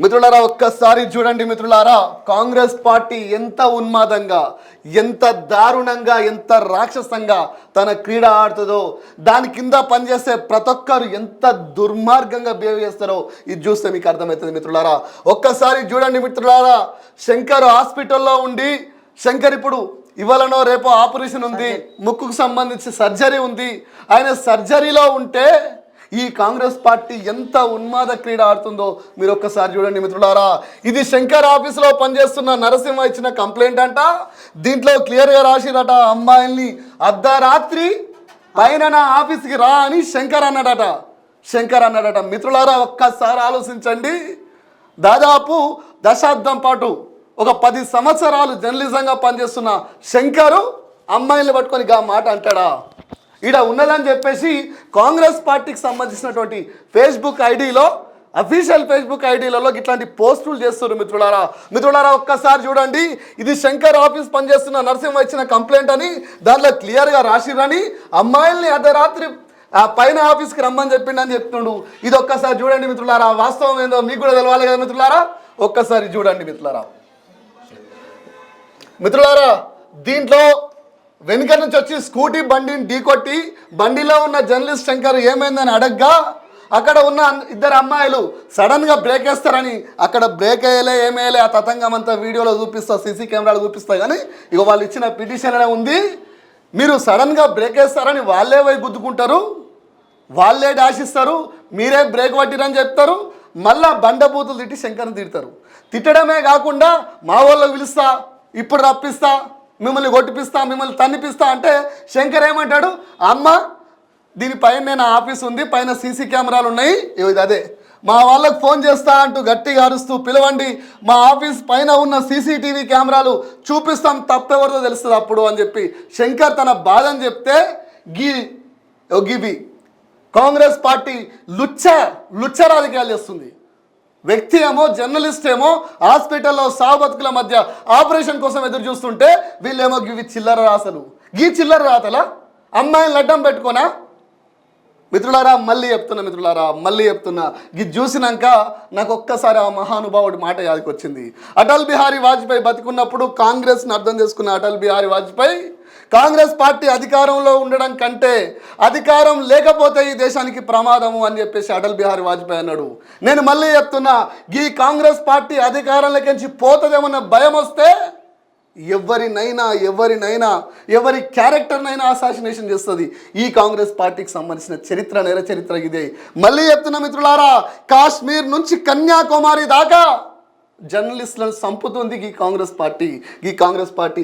మిత్రులారా ఒక్కసారి చూడండి మిత్రులారా కాంగ్రెస్ పార్టీ ఎంత ఉన్మాదంగా ఎంత దారుణంగా ఎంత రాక్షసంగా తన క్రీడ ఆడుతుందో దాని కింద పనిచేసే ప్రతి ఒక్కరు ఎంత దుర్మార్గంగా బిహేవ్ చేస్తారో ఇది చూస్తే మీకు అర్థమవుతుంది మిత్రులారా. ఒక్కసారి చూడండి మిత్రులారా శంకర్ హాస్పిటల్లో ఉండి శంకర్ ఇప్పుడు ఇవాళనో రేపో ఆపరేషన్ ఉంది ముక్కుకు సంబంధించి సర్జరీ ఉంది. ఆయన సర్జరీలో ఉంటే ఈ కాంగ్రెస్ పార్టీ ఎంత ఉన్మాద క్రీడ ఆడుతుందో మీరు ఒక్కసారి చూడండి మిత్రులారా. ఇది శంకర్ ఆఫీసులో పనిచేస్తున్న నరసింహ ఇచ్చిన కంప్లైంట్ అంట. దీంట్లో క్లియర్గా రాసిరట అమ్మాయిల్ని అర్ధరాత్రి పైన నా ఆఫీస్కి రా అని శంకర్ అన్నాడట. శంకర్ అన్నాడట. మిత్రులారా ఒక్కసారి ఆలోచించండి. దాదాపు దశాబ్దం పాటు ఒక పది సంవత్సరాలు జర్నలిజంగా పనిచేస్తున్న శంకరు అమ్మాయిల్ని పట్టుకొని గా మాట అంటాడా? ఈడ ఉన్నదని చెప్పేసి కాంగ్రెస్ పార్టీకి సంబంధించినటువంటి ఫేస్బుక్ ఐడిలో అఫీషియల్ ఫేస్బుక్ ఐడీలలో ఇట్లాంటి పోస్టులు చేస్తున్నారు మిత్రులారా. మిత్రులారా ఒక్కసారి చూడండి. ఇది శంకర్ ఆఫీస్ పనిచేస్తున్న నరసింహ ఇచ్చిన కంప్లైంట్ అని దాంట్లో క్లియర్గా రాసిరని అమ్మాయిల్ని అర్ధరాత్రి ఆ పైన ఆఫీస్కి రమ్మని చెప్పిండు అని చెప్తుండు. ఇది ఒక్కసారి చూడండి మిత్రులారా. వాస్తవం ఏందో మీకు కూడా తెలవాలి కదా మిత్రులారా? ఒక్కసారి చూడండి మిత్రులారా. మిత్రులారా దీంట్లో వెనుక నుంచి వచ్చి స్కూటీ బండిని ఢీకొట్టి బండిలో ఉన్న జర్నలిస్ట్ శంకర్ ఏమైందని అడగ్గా అక్కడ ఉన్న ఇద్దరు అమ్మాయిలు సడన్గా బ్రేక్ వేస్తారని అక్కడ బ్రేక్ వేయలే ఏమేయలే ఆ తతంగం అంతా వీడియోలో చూపిస్తా సీసీ కెమెరాలు చూపిస్తా కానీ ఇక వాళ్ళు ఇచ్చిన పిటిషన్ అనే ఉంది. మీరు సడన్గా బ్రేక్ వేస్తారని వాళ్ళే పోయి గుద్దుకుంటారు వాళ్ళే డాషిస్తారు మీరే బ్రేక్ పట్టిరని చెప్తారు మళ్ళా బండబూతులు తిట్టి శంకర్ని తిడతారు. తిట్టడమే కాకుండా మా వాళ్ళకి పిలుస్తా ఇప్పుడు రప్పిస్తా మిమ్మల్ని కొట్టిపిస్తా మిమ్మల్ని తన్నిపిస్తా అంటే శంకర్ ఏమంటాడు? అమ్మ దీనిపైన నేను ఆఫీస్ ఉంది పైన సీసీ కెమెరాలు ఉన్నాయి. ఇది అదే. మా వాళ్ళకి ఫోన్ చేస్తా అంటూ గట్టిగా అరుస్తూ పిలవండి మా ఆఫీస్ పైన ఉన్న సీసీటీవీ కెమెరాలు చూపిస్తాం తప్పెవరితో తెలుస్తుంది అప్పుడు అని చెప్పి శంకర్ తన బాధని చెప్తే గీ ఓ గివి కాంగ్రెస్ పార్టీ లుచ్చ లుచ్చ రాజకీయాలు చేస్తుంది. వ్యక్తి ఏమో జర్నలిస్ట్ ఏమో హాస్పిటల్లో సావు బతుకుల మధ్య ఆపరేషన్ కోసం ఎదురు చూస్తుంటే వీళ్ళేమో ఇవి చిల్లర రాసలు. గీ చిల్లర రాతలా? అమ్మాయిని లడ్డం పెట్టుకోనా? మిత్రులారా మళ్ళీ చెప్తున్నా మిత్రులారా మళ్ళీ చెప్తున్నా. ఇది చూసినాక నాకు ఒక్కసారి ఆ మహానుభావుడి మాట యాదికొచ్చింది. అటల్ బిహారీ వాజ్పేయి బతికున్నప్పుడు కాంగ్రెస్ని అర్థం చేసుకున్న అటల్ బిహారీ వాజ్పేయి కాంగ్రెస్ పార్టీ అధికారంలో ఉండడం కంటే అధికారం లేకపోతే ఈ దేశానికి ప్రమాదము అని చెప్పేసి అటల్ బిహారీ వాజ్పేయి అన్నాడు. నేను మళ్ళీ చెప్తున్నా ఈ కాంగ్రెస్ పార్టీ అధికారంలోకి పోతుందేమన్న భయం వస్తే ఎవరినైనా ఎవరినైనా ఎవరి క్యారెక్టర్నైనా అసాసినేషన్ చేస్తుంది. ఈ కాంగ్రెస్ పార్టీకి సంబంధించిన చరిత్ర నేర చరిత్ర ఇదే. మళ్ళీ చెప్తున్నా మిత్రులారా కాశ్మీర్ నుంచి కన్యాకుమారి దాకా జర్నలిస్టులను సంపుతుంది ఈ కాంగ్రెస్ పార్టీ. ఈ కాంగ్రెస్ పార్టీ